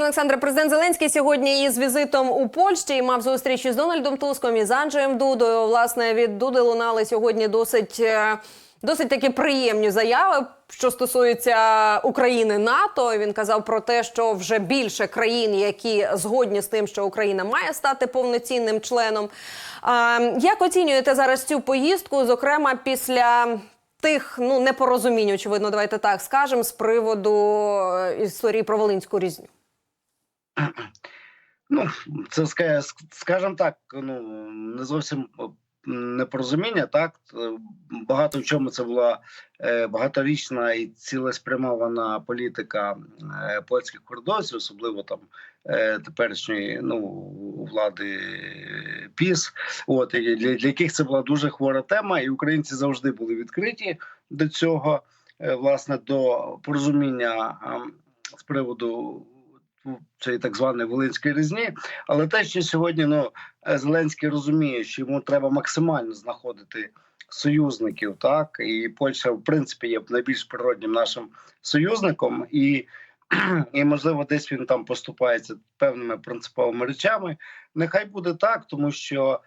Пане президент Зеленський сьогодні із візитом у Польщі і мав зустріч із Дональдом Туском і з Анджеєм Дудою. Власне, від Дуди лунали сьогодні досить. е, Досить такі приємні заяви, що стосуються України НАТО. Він казав про те, що вже більше країн, які згодні з тим, що Україна має стати повноцінним членом. Як оцінюєте зараз цю поїздку, зокрема після тих ну непорозумінь, очевидно, давайте так скажемо, з приводу е, історії про Волинську різню? Ну, це ска- скажімо так, ну не зовсім непорозуміння. Так Е, багато в чому це була е, багаторічна і цілеспрямована політика е, польських кордонців, особливо там е, теперішньої ну влади ПІС. От для, для яких це була дуже хвора тема, і українці завжди були відкриті до цього, е, власне, до порозуміння з приводу цієї так званої волинської різні. Але те, що сьогодні ну е, Зеленський розуміє, що йому треба максимально знаходити союзників, так і Польща, в принципі, є найбільш природнім нашим союзником, і, і можливо, десь він там поступається певними принциповими речами. Нехай буде так, тому що.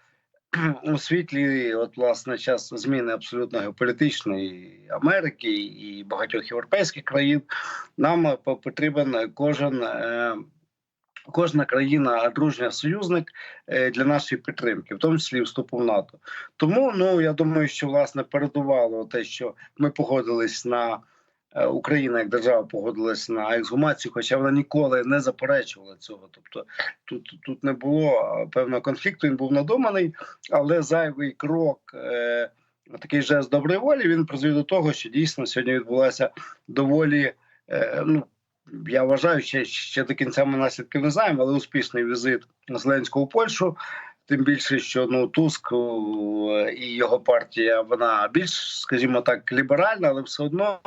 У світлі, от власне, час зміни абсолютно геополітичної Америки і багатьох європейських країн, нам по- потрібен кожен е, кожна країна дружня союзник е, для нашої підтримки, в тому числі вступу в НАТО. Тому ну я думаю, що власне передувало те, що ми погодились на Україна як держава погодилась на ексгумацію, хоча вона ніколи не заперечувала цього. Тобто тут, тут не було е, певного конфлікту, він був надуманий, але зайвий крок. Е, Такий жест доброї волі він призвів до того, що дійсно сьогодні відбулася доволі е, ну я вважаю, ще, ще до кінця ми наслідків не знаємо, але успішний візит Зеленського у Польщу. Тим більше, що ну Туск і його партія вона більш, скажімо так, ліберальна, але все одно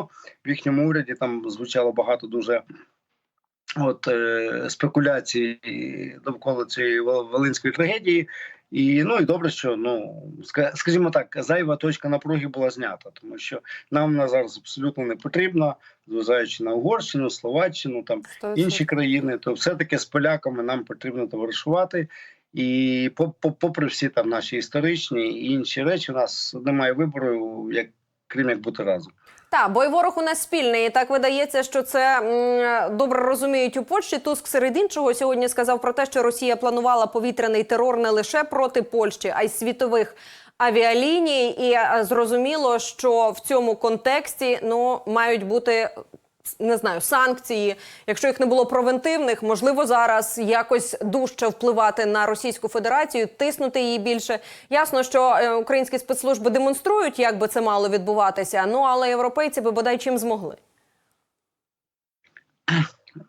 в їхньому уряді там звучало багато дуже от е, спекуляцій довкола цієї Вол- волинської трагедії. І ну і добре, що ну ска- скажімо так, зайва точка напруги була знята, тому що нам вона зараз абсолютно не потрібна, зважаючи на Угорщину, Словаччину, там інші країни, то все-таки з поляками нам потрібно товаришувати. І по- по- попри всі там наші історичні і інші речі, у нас немає вибору, як крім як бути разом. Так, бо й ворог у нас спільний. І так видається, що це м, добре розуміють у Польщі. Туск серед іншого сьогодні сказав про те, що Росія планувала повітряний терор не лише проти Польщі, а й світових авіаліній. І е, зрозуміло, що в цьому контексті ну мають бути. Не знаю, санкції. Якщо їх не було превентивних, можливо, зараз якось дужче впливати на Російську Федерацію, тиснути її більше. Ясно, що е, українські спецслужби демонструють, як би це мало відбуватися. Ну але європейці би бодай чим змогли.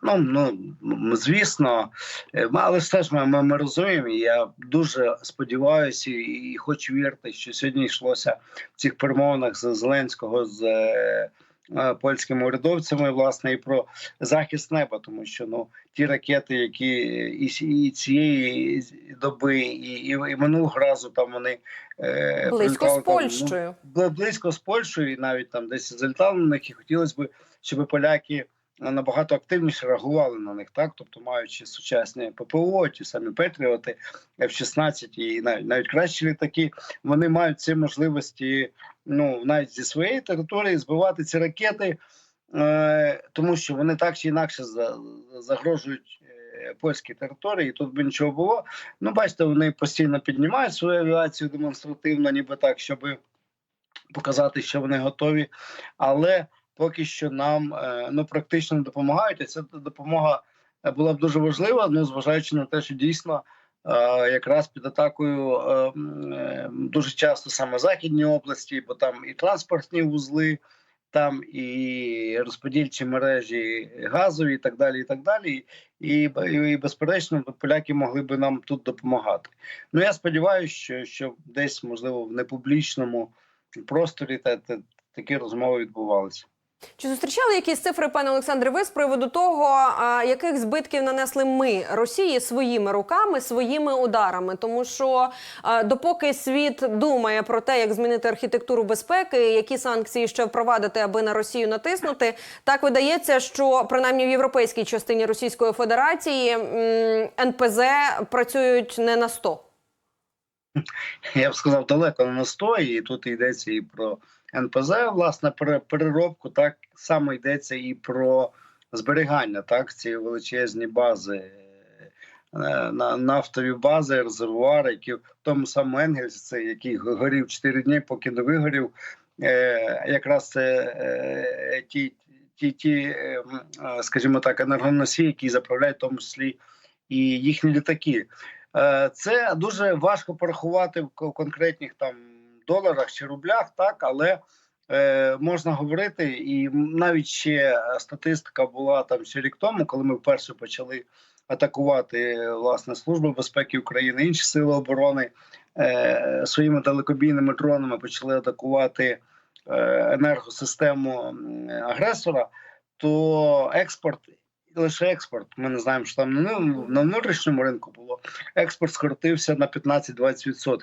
Ну, ну звісно, Е, але ж ми, ми, ми розуміємо. і Я дуже сподіваюся і, хочу вірити, що сьогодні йшлося в цих перемовинах з Зеленського з е, польськими урядовцями, власне, і про захист неба, тому що ну ті ракети, які і, і цієї доби, і, і, і минулого разу там вони е, Близько з з там, ну, Польщею. близько з Польщею, і навіть там десь залітали на них, і хотілося б, щоб поляки набагато активніше реагували на них, так тобто маючи сучасні ППО, ті самі Петріоти, F-16 і навіть навіть кращі літаки, вони мають ці можливості, ну навіть зі своєї території збивати ці ракети, е, тому що вони так чи інакше за, загрожують. е, Польській території, тут би нічого було. Ну, бачите, вони постійно піднімають свою авіацію демонстративно, ніби так, щоб показати, що вони готові. Але поки що нам е, ну практично допомагають. І ця допомога е, була б дуже важлива, ну зважаючи на те, що дійсно. е, Якраз під атакою дуже часто саме західні області, бо там і транспортні вузли, там і розподільчі мережі газові, і так далі. І так далі. І, і безперечно, поляки могли би нам тут допомагати. Ну я сподіваюся, що, що десь можливо в непублічному просторі та, та такі розмови відбувалися. Чи зустрічали якісь цифри, пане Олександре, ви з приводу того, яких збитків нанесли ми Росії своїми руками, своїми ударами? Тому що допоки світ думає про те, як змінити архітектуру безпеки, які санкції ще впровадити, аби на Росію натиснути, так видається, що принаймні в європейській частині Російської Федерації НПЗ працюють не на 100. Я б сказав, далеко не на 100, і тут йдеться і про НПЗ, власне, пере- переробку, так само йдеться і про зберігання, так, ці величезні бази, е, на нафтові бази, резервуари, які в тому самому Енгельсі, це який горів 4 дні, поки не вигорів. Е, якраз це е, ті, ті, ті, е, м, е, скажімо так, енергоносії, які заправляють в тому числі і їхні літаки. Це дуже важко порахувати в конкретних там доларах чи рублях, так але е, можна говорити, і навіть ще статистика була там ще рік тому, коли ми вперше почали атакувати власне служби безпеки України, інші сили оборони е, своїми далекобійними дронами почали атакувати е, енергосистему агресора, то експорт. Лише експорт. Ми не знаємо, що там на, на внутрішньому ринку було. Експорт скоротився на 15-20%.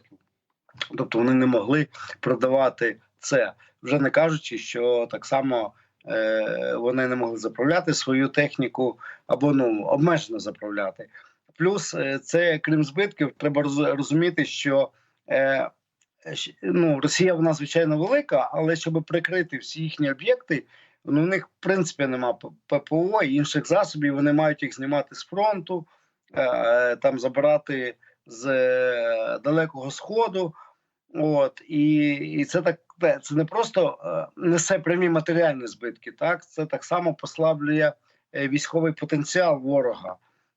Тобто вони не могли продавати це, вже не кажучи, що так само е, вони не могли заправляти свою техніку або ну обмежено заправляти. Плюс е, це крім збитків, треба роз- розуміти, що е, ну, Росія вона звичайно велика, але щоб прикрити всі їхні об'єкти, ну, у них в принципі нема ППО і інших засобів. Вони мають їх знімати з фронту, е, там забирати з е, далекого сходу. От і, і це так це не просто е, несе прямі матеріальні збитки, так це так само послаблює е, військовий потенціал ворога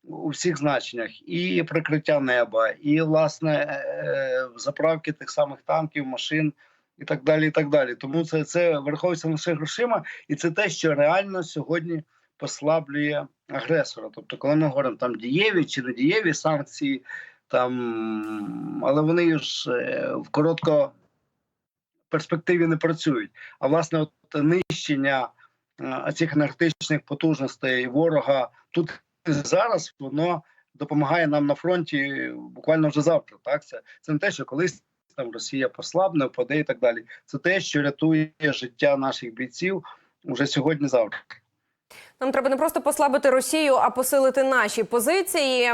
у всіх значеннях, і прикриття неба, і власне е, заправки тих самих танків, машин і так далі. І так далі. Тому це, це враховується лише грошима, і це те, що реально сьогодні послаблює агресора. Тобто, коли ми говоримо там дієві чи не дієві санкції, там але вони ж е, в коротко перспективі не працюють. А власне, от нищення е, цих енергетичних потужностей ворога тут зараз воно допомагає нам на фронті буквально вже завтра. Так це, це не те, що колись там Росія послабне, впаде і так далі. Це те, що рятує життя наших бійців уже сьогодні-завтра. Нам треба не просто послабити Росію, а посилити наші позиції,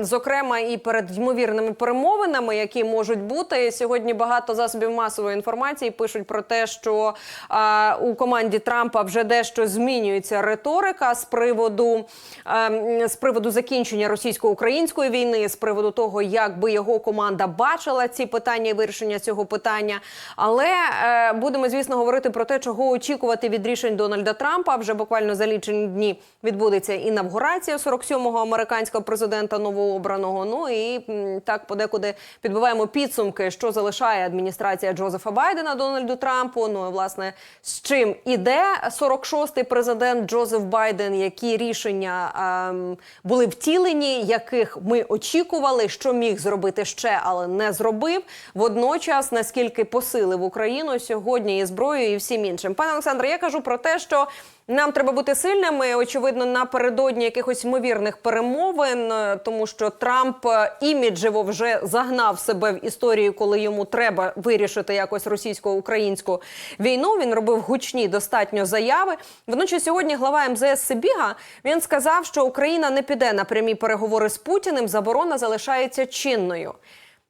зокрема і перед ймовірними перемовинами, які можуть бути сьогодні. Багато засобів масової інформації пишуть про те, що а, у команді Трампа вже дещо змінюється риторика з приводу а, з приводу закінчення російсько-української війни, з приводу того, як би його команда бачила ці питання і вирішення цього питання. Але е, будемо, звісно, говорити про те, чого очікувати від рішень Дональда Трампа. Вже буквально за лічені дні відбудеться інавгурація 47-го американського президента новообраного. Ну і так подекуди підбиваємо підсумки, що залишає адміністрація Джозефа Байдена Дональду Трампу. Ну і власне з чим іде 46-й президент Джозеф Байден, які рішення ем, були втілені, яких ми очікували, що міг зробити ще, але не зробив. Водночас наскільки посилив Україну сьогодні і зброєю, і всім іншим. Пане Олександре, я кажу про те, що нам треба бути сильними, очевидно, напередодні якихось ймовірних перемовин, е, тому що Трамп е, іміджево вже загнав себе в історію, коли йому треба вирішити якось російсько-українську війну. Він робив гучні достатньо заяви. Водночас сьогодні глава МЗС Сибіга він сказав, що Україна не піде на прямі переговори з Путіним. Заборона залишається чинною.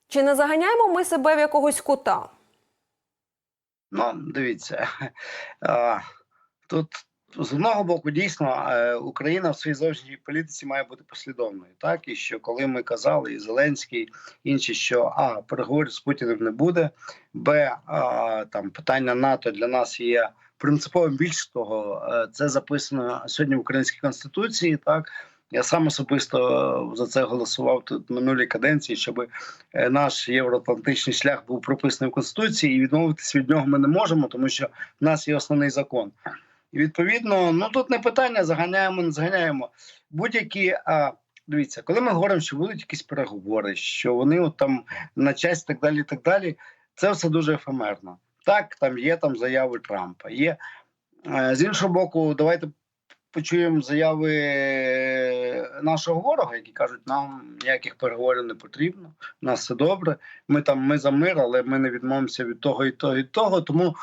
Чи не заганяємо ми себе в якогось кута? Ну, дивіться, тут з одного боку дійсно е, Україна в своїй зовнішній політиці має бути послідовною. Так і що коли ми казали, і Зеленський, інші, що а переговорів з Путіним не буде, б а, там питання НАТО для нас є принциповим. Більш того, е, це записано сьогодні в українській конституції. Так я сам особисто за це голосував тут минулій каденції, щоб е, наш євроатлантичний шлях був прописаний в конституції, і відмовитися від нього ми не можемо, тому що в нас є основний закон. І відповідно, ну тут не питання, заганяємо, не заганяємо. Будь-які дивіться, коли ми говоримо, що будуть якісь переговори, що вони от там на час, так далі, і так далі, це все дуже ефемерно. Так, там є там заяви Трампа, є Е, З іншого боку, давайте почуємо заяви нашого ворога, які кажуть, нам ніяких переговорів не потрібно, у нас все добре. Ми там ми за мир, але ми не відмовимося від того і того, і того. Тому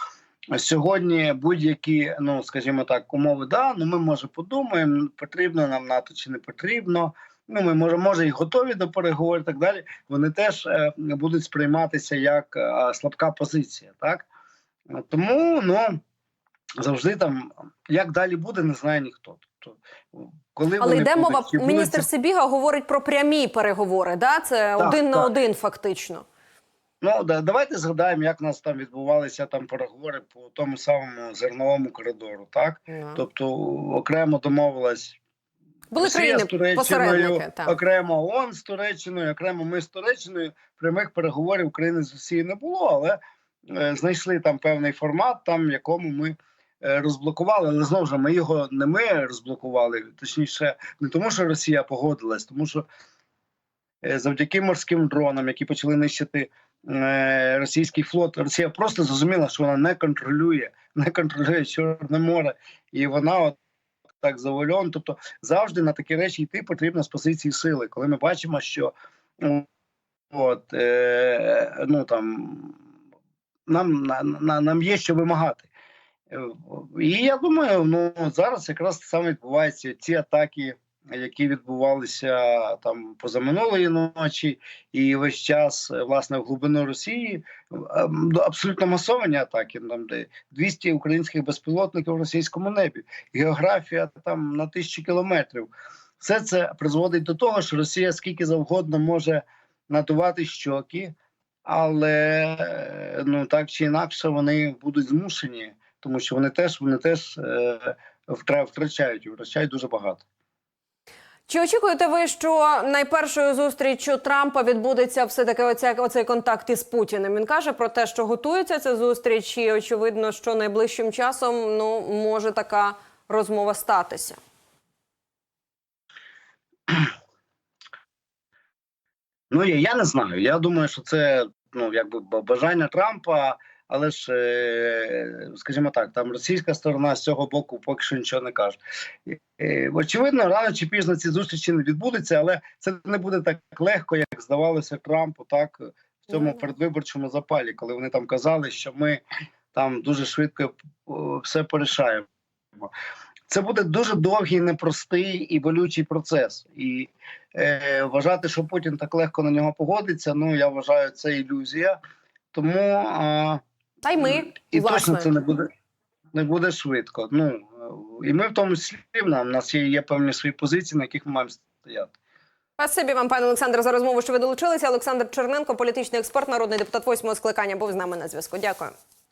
сьогодні будь-які, ну скажімо так, умови, да, ну ми може подумаємо, потрібно нам НАТО чи не потрібно. Ну, ми може, може і готові до переговорів, так далі. Вони теж е, будуть сприйматися як е, слабка позиція, так тому ну завжди там як далі буде, не знає ніхто. Тобто, коли Але йде мова. Міністр Сибіга говорить про прямі переговори. Да? Це Так, один на один, фактично. Ну да, давайте згадаємо, як у нас там відбувалися там переговори по тому самому зерновому коридору. Так, Да. тобто окремо домовилась Були Росія країни з Туреччиною. Так. окремо ООН з Туреччиною, окремо ми з Туреччиною. Прямих переговорів України з Росією не було, але е, знайшли там певний формат, там в якому ми е, розблокували. Але знову ж ми його не ми розблокували, точніше, не тому, що Росія погодилась, тому що е, завдяки морським дронам, які почали нищити російський флот, Росія просто зрозуміла, що вона не контролює, не контролює Чорне море, і вона от так завольована. Тобто завжди на такі речі йти потрібно з позиції сили. Коли ми бачимо, що ну, от, е, ну там нам, на, на, нам є що вимагати. Е, І я думаю, ну зараз якраз саме відбуваються ці атаки, які відбувалися там позаминулої ночі, і весь час власне в глибину Росії ем, абсолютно масовані атаки. Там де 200 українських безпілотників в російському небі, географія там на тисячі кілометрів. Все це призводить до того, що Росія скільки завгодно може надувати щоки, але е, ну так чи інакше вони будуть змушені, тому що вони теж вони теж е, втрачають втрачають дуже багато. Чи очікуєте ви, що найпершою зустрічю Трампа відбудеться все таки оця, оцей контакт із Путіним? Він каже про те, що готується ця зустріч, і очевидно, що найближчим часом ну може така розмова статися. Ну я, не знаю. Я думаю, що це ну якби бажання Трампа, але ж, е, скажімо так, там російська сторона з цього боку поки що нічого не каже. Е, Очевидно, рано чи пізно ці зустрічі не відбудуться, але це не буде так легко, як здавалося Трампу, так в цьому передвиборчому запалі, коли вони там казали, що ми там дуже швидко все порішаємо. Це буде дуже довгий, непростий і болючий процес. І е, вважати, що Путін так легко на нього погодиться. Ну я вважаю, це ілюзія. Тому а, Та й ми і власне. точно це не буде не буде швидко. Ну і ми в тому числі в нас є, є певні свої позиції, на яких ми маємо стояти. Спасибі вам, пане Олександр, за розмову, що ви долучилися. Олександр Черненко, політичний експерт, народний депутат восьмого скликання, був з нами на зв'язку. Дякую.